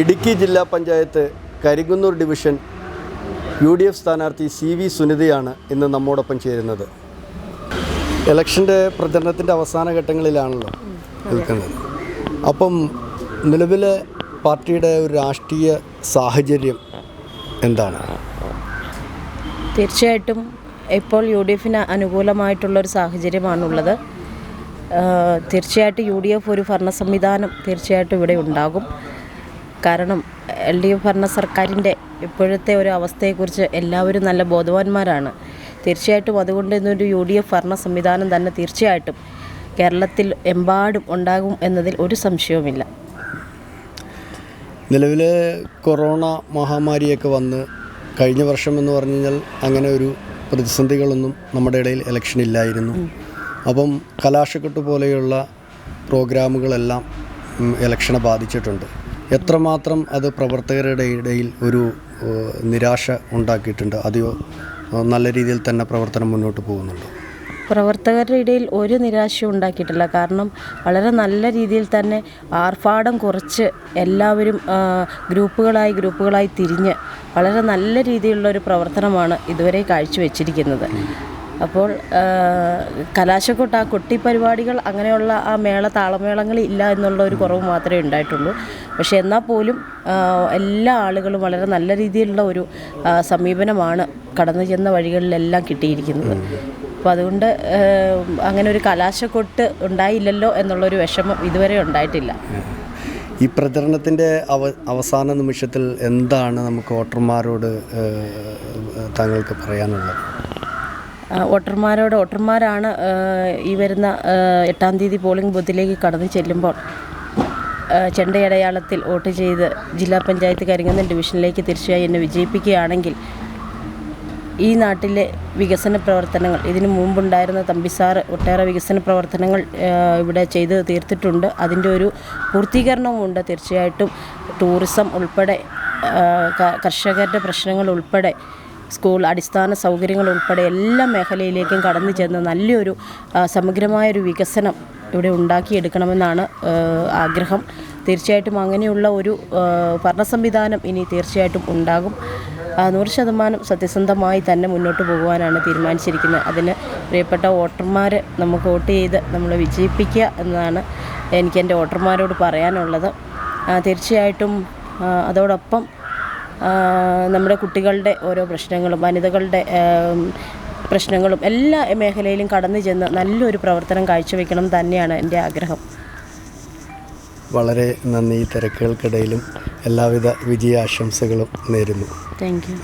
ഇടുക്കി ജില്ലാ panchayat Karinkunnoor division U D F സ്ഥാനാർത്ഥി C V സുനിതയാണ് ഇന്ന് നമ്മോടൊപ്പം ചേരുന്നത്. ഇലക്ഷന്റെ പ്രചരണത്തിന്റെ അവസാന ഘട്ടങ്ങളിലാണല്ലോ നിൽക്കുന്നത്. അപ്പം നിലവിലെ പാർട്ടിയുടെ ഒരു രാഷ്ട്രീയ സാഹചര്യം എന്താണ്? തീർച്ചയായിട്ടും ഇപ്പോൾ യു ഡി എഫിന് അനുകൂലമായിട്ടുള്ളൊരു സാഹചര്യമാണുള്ളത്. തീർച്ചയായിട്ടും യു ഡി എഫ് ഒരു ഭരണ സംവിധാനം തീർച്ചയായിട്ടും ഇവിടെ ഉണ്ടാകും. കാരണം എൽ ഡി എഫ് ഭരണ സർക്കാരിന്റെ ഇപ്പോഴത്തെ ഒരു അവസ്ഥയെക്കുറിച്ച് എല്ലാവരും നല്ല ബോധവാന്മാരാണ്. തീർച്ചയായിട്ടും അതുകൊണ്ട് ഇന്നൊരു യു ഡി എഫ് ഭരണ സംവിധാനം തന്നെ തീർച്ചയായിട്ടും കേരളത്തിൽ എമ്പാടും ഉണ്ടാകും എന്നതിൽ ഒരു സംശയവുമില്ല. നിലവിലെ കൊറോണ മഹാമാരിയൊക്കെ വന്ന് കഴിഞ്ഞ വർഷം എന്ന് പറഞ്ഞു കഴിഞ്ഞാൽ അങ്ങനെ ഒരു പ്രതിസന്ധികളൊന്നും നമ്മുടെ ഇടയിൽ ഇലക്ഷൻ ഇല്ലായിരുന്നു. അപ്പം കലാശക്കെട്ട് പോലെയുള്ള പ്രോഗ്രാമുകളെല്ലാം ഇലക്ഷനെ ബാധിച്ചിട്ടുണ്ട്. എത്രമാത്രം അത് പ്രവർത്തകരുടെ ഇടയിൽ ഒരു നിരാശ ഉണ്ടാക്കിയിട്ടുണ്ട് അത് നല്ല രീതിയിൽ തന്നെ പ്രവർത്തനം മുന്നോട്ട് പോകുന്നുണ്ട്? പ്രവർത്തകരുടെ ഇടയിൽ ഒരു നിരാശയും ഉണ്ടാക്കിയിട്ടില്ല. കാരണം വളരെ നല്ല രീതിയിൽ തന്നെ ആർഭാടം കുറച്ച് എല്ലാവരും ഗ്രൂപ്പുകളായി ഗ്രൂപ്പുകളായി തിരിഞ്ഞ് വളരെ നല്ല രീതിയിലുള്ള ഒരു പ്രവർത്തനമാണ് ഇതുവരെ കാഴ്ചവെച്ചിരിക്കുന്നത്. അപ്പോൾ കലാശക്കൊട്ട ആ കൊട്ടി പരിപാടികൾ അങ്ങനെയുള്ള ആ മേള താളമേളങ്ങൾ ഇല്ല എന്നുള്ള ഒരു കുറവ് മാത്രമേ ഉണ്ടായിട്ടുള്ളൂ. പക്ഷേ എന്നാൽ പോലും എല്ലാ ആളുകളും വളരെ നല്ല രീതിയിലുള്ള ഒരു സമീപനമാണ് കടന്നു ചെന്ന വഴികളിലെല്ലാം കിട്ടിയിരിക്കുന്നത്. അപ്പോൾ അതുകൊണ്ട് അങ്ങനെ ഒരു കലാശക്കൊട്ട് ഉണ്ടായില്ലല്ലോ എന്നുള്ളൊരു വിഷമം ഇതുവരെ ഉണ്ടായിട്ടില്ല. ഈ പ്രചരണത്തിന്റെ അവ അവസാന നിമിഷത്തിൽ എന്താണ് നമുക്ക് വോട്ടർമാരോട് താങ്കൾക്ക് പറയാനുള്ളത്? വോട്ടർമാരോട് വോട്ടർമാരാണ് ഈ വരുന്ന എട്ടാം തീയതി പോളിംഗ് ബൂത്തിലേക്ക് കടന്നു ചെല്ലുമ്പോൾ ചെണ്ടയടയാളത്തിൽ വോട്ട് ചെയ്ത് ജില്ലാ പഞ്ചായത്ത് കരിങ്ങുന്ന ഡിവിഷനിലേക്ക് തീർച്ചയായും എന്നെ വിജയിപ്പിക്കുകയാണെങ്കിൽ ഈ നാട്ടിലെ വികസന പ്രവർത്തനങ്ങൾ ഇതിനു മുമ്പുണ്ടായിരുന്ന തമ്പിസാറ് ഒട്ടേറെ വികസന പ്രവർത്തനങ്ങൾ ഇവിടെ ചെയ്ത് തീർത്തിട്ടുണ്ട്. അതിന്റെ ഒരു പൂർത്തീകരണവുമുണ്ട്. തീർച്ചയായിട്ടും ടൂറിസം ഉൾപ്പെടെ കർഷകരുടെ പ്രശ്നങ്ങൾ ഉൾപ്പെടെ സ്കൂൾ അടിസ്ഥാന സൗകര്യങ്ങൾ ഉൾപ്പെടെ എല്ലാ മേഖലയിലേക്കും കടന്നു ചെന്ന് നല്ലൊരു സമഗ്രമായൊരു വികസനം ഇവിടെ ഉണ്ടാക്കിയെടുക്കണമെന്നാണ് ആഗ്രഹം. തീർച്ചയായിട്ടും അങ്ങനെയുള്ള ഒരു ഭരണ സംവിധാനം ഇനി തീർച്ചയായിട്ടും ഉണ്ടാകും. നൂറ് ശതമാനം സത്യസന്ധമായി തന്നെ മുന്നോട്ട് പോകുവാനാണ് തീരുമാനിച്ചിരിക്കുന്നത്. അതിന് പ്രിയപ്പെട്ട വോട്ടർമാർ നമുക്ക് വോട്ട് ചെയ്ത് നമ്മളെ വിജയിപ്പിക്കുക എന്നതാണ് എനിക്ക് എന്റെ വോട്ടർമാരോട് പറയാനുള്ളത്. തീർച്ചയായിട്ടും അതോടൊപ്പം നമ്മുടെ കുട്ടികളുടെ ഓരോ പ്രശ്നങ്ങളും വനിതകളുടെ പ്രശ്നങ്ങളും എല്ലാ മേഖലയിലും കടന്നു ചെന്ന് നല്ലൊരു പ്രവർത്തനം കാഴ്ചവെക്കണം തന്നെയാണ് എന്റെ ആഗ്രഹം. വളരെ നന്ദി തിരക്കുകൾക്കിടയിലും എല്ലാവിധ വിജയാശംസകളും നേരുന്നു. Thank you